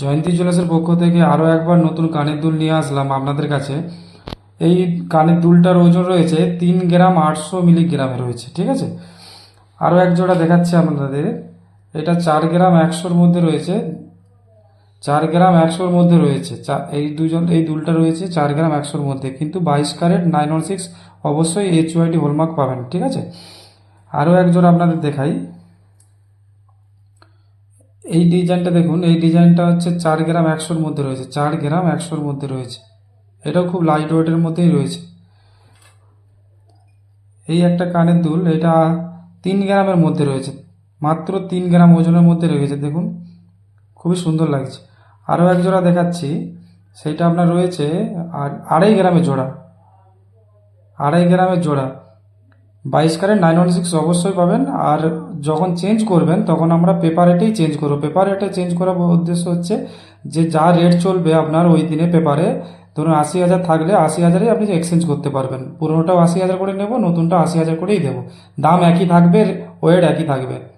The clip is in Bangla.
জয়ন্তী জুয়েলার্সের পক্ষ থেকে আরও একবার নতুন কানের দুল নিয়ে আসলাম আপনাদের কাছে। এই কানের দুলটার ওজন রয়েছে তিন গ্রাম আটশো মিলিগ্রামে রয়েছে, ঠিক আছে? আরও এক জোড়া দেখাচ্ছি আপনাদের। এটা চার গ্রাম একশোর মধ্যে রয়েছে। চার গ্রাম একশোর মধ্যে রয়েছে। এই দুজন, এই দুলটা রয়েছে চার গ্রাম একশোর মধ্যে। কিন্তু বাইশ ক্যারেট নাইন ওয়ান সিক্স অবশ্যই এইচ ওয়াইটি হলমার্ক পাবেন, ঠিক আছে? আরও এক জোড়া আপনাদের দেখাই। এই ডিজাইনটা দেখুন, এই ডিজাইনটা হচ্ছে চার গ্রাম একশোর মধ্যে রয়েছে, চার গ্রাম একশোর মধ্যে রয়েছে। এটাও খুব লাইট ওয়েটের মধ্যেই রয়েছে। এই একটা কানের দুল, এটা তিন গ্রামের মধ্যে রয়েছে, মাত্র তিন গ্রাম ওজনের মধ্যে রয়েছে দেখুন। খুবই সুন্দর লাগছে। আরও এক জোড়া দেখাচ্ছি সেইটা আপনার রয়েছে আর আড়াই গ্রামের জোড়া। আড়াই গ্রামের জোড়া। বাইশ ক্যারেট নাইন ওয়ান সিক্স অবশ্যই পাবেন, আর যখন চেঞ্জ করবেন, তখন আমরা পেপার রেটেই চেঞ্জ করব। পেপার রেটে চেঞ্জ করার উদ্দেশ্য হচ্ছে যে, যা রেট চলবে আপনার ওই দিনে পেপারে ধরুন আশি হাজার থাকলে আশি হাজারেই আপনি এক্সচেঞ্জ করতে পারবেন। পুরোনোটাও আশি হাজার করে নেব, নতুনটা আশি হাজার করেই দেবো। দাম একই থাকবে ওয়েট একই থাকবে।